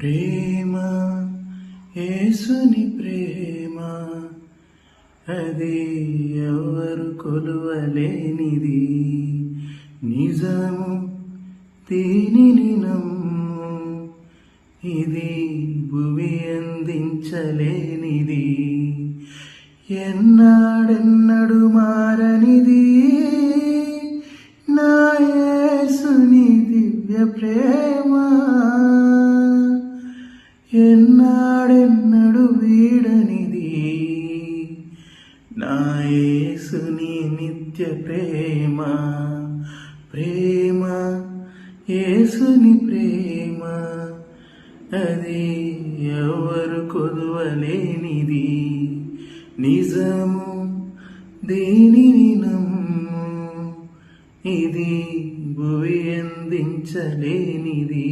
ప్రేమ యేసుని ప్రేమ అది ఎవరు కొలువలేనిది. నిజము దీనిని నమ్ము ఇది భువి అందించలేనిది. ఎన్నాడెన్నడు మారనిది? నా యేసుని దివ్య ప్రేమ. ఎన్నాడెన్నడు వీడనిది. నాయసుని నిత్య ప్రేమ ప్రేమ యేసుని ప్రేమ. అది ఎవరు కొదవలేనిది. నిజము దేనిని నమ్ము. ఇది భువి అందించలేనిది